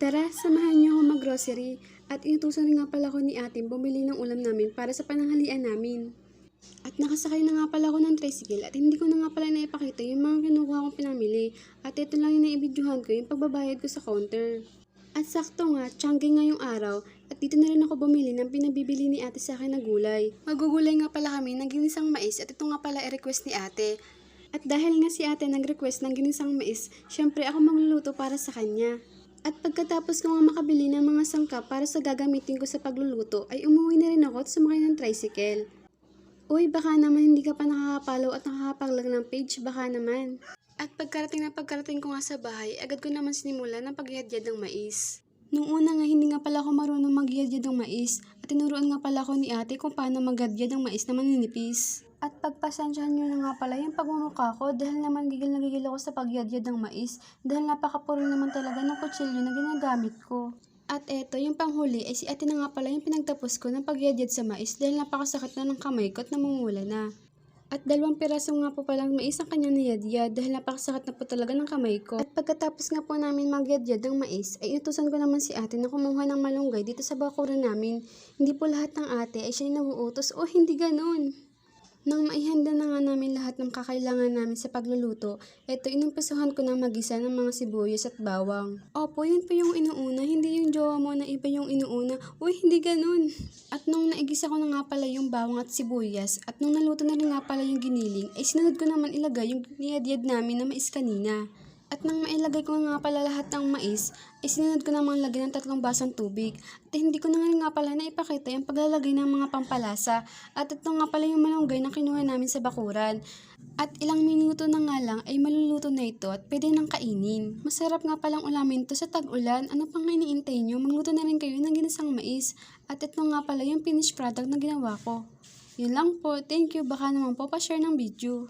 Tara, samahan niyo ako mag-grocery. At inutusan nga pala ko ni ate bumili ng ulam namin para sa pananghalian namin. At nakasakay na nga pala ako ng tricycle at hindi ko na nga pala naipakita yung mga kinukuha kong pinamili. At ito lang yung naibidyohan ko yung pagbabayad ko sa counter. At sakto nga, tiyangge nga yung araw at dito na rin ako bumili ng pinabibili ni ate sa akin na gulay. Magugulay nga pala kami ng ginisang mais at ito nga pala i-request ni ate. At dahil nga si ate nag-request ng ginisang mais, syempre ako magluluto para sa kanya. At pagkatapos ko nga makabili ng mga sangkap para sa gagamitin ko sa pagluluto, ay umuwi na rin ako at sumakay ng tricycle. Uy, baka naman hindi ka pa nakakapalaw at nakakapaglag ng page, baka naman. At pagkarating na pagkarating ko nga sa bahay, agad ko naman sinimula ng paghihadyad ng mais. Nung una nga, hindi nga pala ako marunong maghihadyad ng mais at tinuruan nga pala ako ni ate kung paano maghadyad ng mais na maninipis. At pagpasensyahan nyo na nga pala yung pagmumukha ko dahil naman gigil na gigil ako sa pagyadyad ng mais dahil napakapuro naman talaga ng kutsilyo na ginagamit ko. At eto, yung panghuli ay si ate na nga pala yung pinagtapos ko ng pagyadyad sa mais dahil napakasakit na ng kamay ko at namumula na. At dalawang piraso nga po palang mais ang kanyang niyadyad dahil napakasakit na po talaga ng kamay ko. At pagkatapos nga po namin magyadyad ng mais, ay inutusan ko naman si ate na kumuha ng malunggay dito sa bakuran namin. Hindi po lahat ng ate ay siya yung naguutos o hindi ganun. Nang maihanda na nga namin lahat ng kakailangan namin sa pagluluto, eto inumpisahan ko na magisa ng mga sibuyas at bawang. Opo, yun po yung inuuna, hindi yung jowa mo na iba yung inuuna. Uy, hindi ganun. At nung naigisa ko na nga pala yung bawang at sibuyas, at nung naluto na rin nga pala yung giniling, ay sinunod ko naman ilagay yung niyadyad namin na mais kanina. At nang mailagay ko nga pala lahat ng mais, ay sinunod ko namang lagyan ng tatlong basong tubig. At hindi ko na nga, pala naipakita yung paglalagay ng mga pampalasa. At ito nga pala yung malunggay na kinuha namin sa bakuran. At ilang minuto na nga lang ay maluluto na ito at pwede nang kainin. Masarap nga palang ulamin to sa tag-ulan. Ano pang iniintay nyo? Magluto na rin kayo ng ginisang mais. At ito nga pala yung finished product na ginawa ko. Yun lang po. Thank you. Baka naman po pa-share ng video.